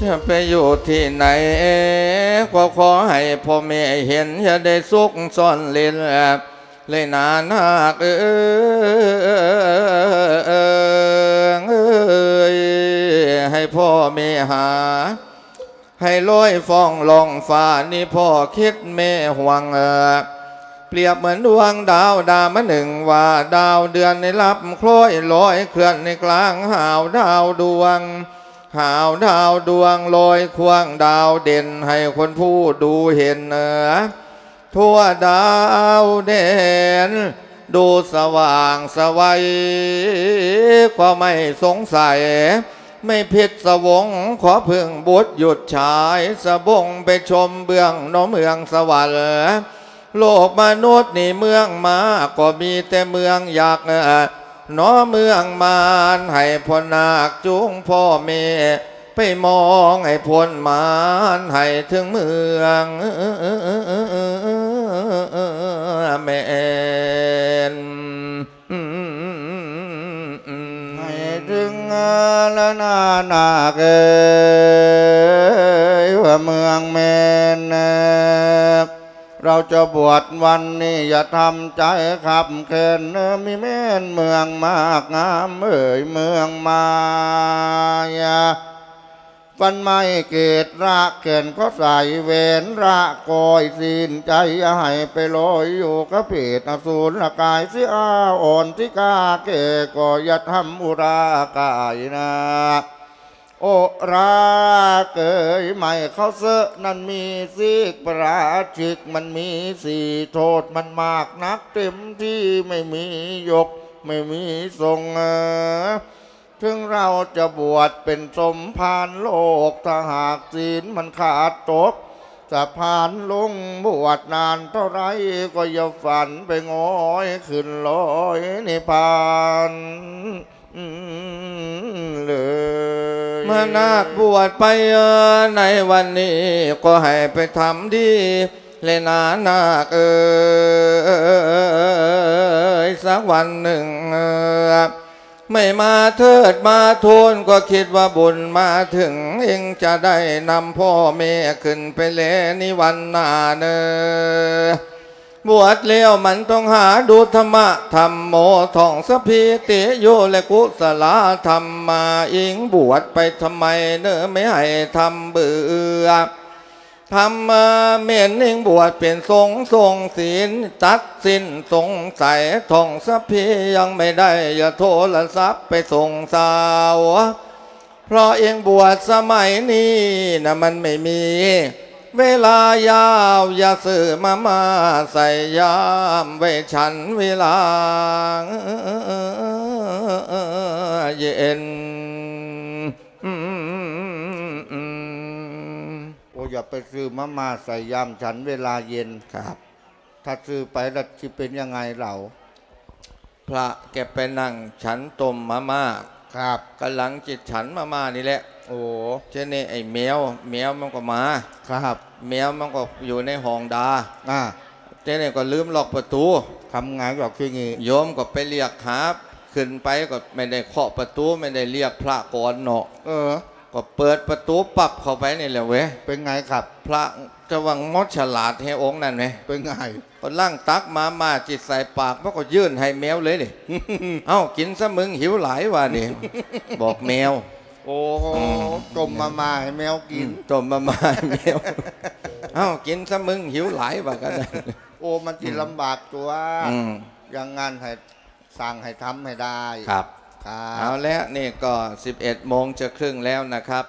จะไปอยู่ที่ไหนก็ขอให้พ่อแม่เห็นอย่าได้สุกซ่อนเล่นเลยนานาคเอยให้พ่อแม่หา ให้ลอยฟ้องลองฟ้านี่พ่อคิดแม่ห่วงเออเปรียบเหมือนดวงดาวดาวมาหนึ่งว่าดาวเดือนในรับคล้อยลอยเคลื่อนในกลางหาวดาวดวง หาวดาวดวงลอยควงดาวเด่นให้คนผู้ดูเห็นเออทั่วดาวเด่นดูสว่างสวัยก็ไม่สงสัย ไม่ผิดสวงขอพึ่งบุตรหยุดฉายสบงไปชมเบื้องน้อเมืองสวรรค์โลกมนุษย์นี่เมืองมาก็มีแต่เมืองอยากเออ น้อเมืองมานให้พลนาคจุงพ่อเม่ไปมองให้พ้นมานให้ถึงเมืองแม่นให้ถึงละนานาเก จะบวชวันนี้อย่าทำใจขับเขินมีเม่นเมืองมากงามเอ่ยเมืองมายาฟันไม่เกตระเขินก็ใส่เวนระกอยสินใจให้ไปลอยอยู่กับเพศอสูรละกายเสียอ่อนที่กาเกก็อย่าทำอุรากายนะ โอราเกยไม่เขาเสะนั่นมีสิกประราชิกมันมีสี่โทษมันมากนักเต็มที่ไม่มียกไม่มีทรงเออถึงเราจะบวชเป็นสมภารโลกถ้าหากศีลมันขาดตกจะผ่านลงบวชนานเท่าไรก็อย่าฝันไปงอยขึ้นลอยนิพพานอื นาคบวชไปเออในวันนี้ ก็ให้ไปทำดีเลยนานาคเอยสักวันหนึ่งไม่มาเทิดมาทูลก็คิดว่าบุญมาถึง เองจะได้นำพ่อแม่ขึ้นไปเลนิวันนาเนอ บวชแล้วมันต้องหาดูธรรมะธรรมโมท่องสพพีติโยและกุศลธรรมมาอิงบวชไปทำไมเนื้อไม่ให้ทำเบื่อทำมาเม่นเองบวชเป็นทรงทรงศีลตัดสินสงสัยท่องสพพียังไม่ได้ อย่าโทรศัพท์ไปส่งสาวเพราะเองบวชสมัยนี้นะมันไม่มี เวลายาวอย่าซื้อมามาใส่ยามไว้ฉันเวลาเย็นโอ้อย่าไปซื้อมามาใส่ยามฉันเวลาเย็นครับ ถ้าซื้อไปแล้วจะเป็นยังไงเรา พระแกไปนั่งฉันต้มมาม่า ครับกำลังจิตฉันมาม่านี่แหละ โอ้เช่นนี้ไอ้แมวแมวมันก็มาครับ แมวมันก็อยู่ในห้องดาอ่าเจ้นี่ก็ลืมล็อกประตูทำไงบอกคืองี้โยมก็ไปเรียกหาขึ้นไปก็ไม่ได้เคาะประตูไม่ได้เรียกพระก่อนเนาะเออ ก็เปิดประตูปับเข้าไปนี่แหละเว้ยเป็นไงครับ พระจะวังมดฉลาดให้องค์นั่นไหมเป็นไงก็ล่างตักมามาจิตใส่ปากมันก็ยื่นให้แมวเลยนี่เอ้ากินซะมึงหิวหลายว่ะนี่บอกแมว โอ้โหต้มมามาให้แมวกินต้มมามาให้แมวเอ้ากินซะมึงหิวหลายว่ะกันนะโอ้มันที่ลำบากตัวอืมอย่างงั้นให้สั่งให้ทำให้ได้ครับ ครัเอาแล้วนี่ก็ 11โมงจะครึ่งแล้วนะครับ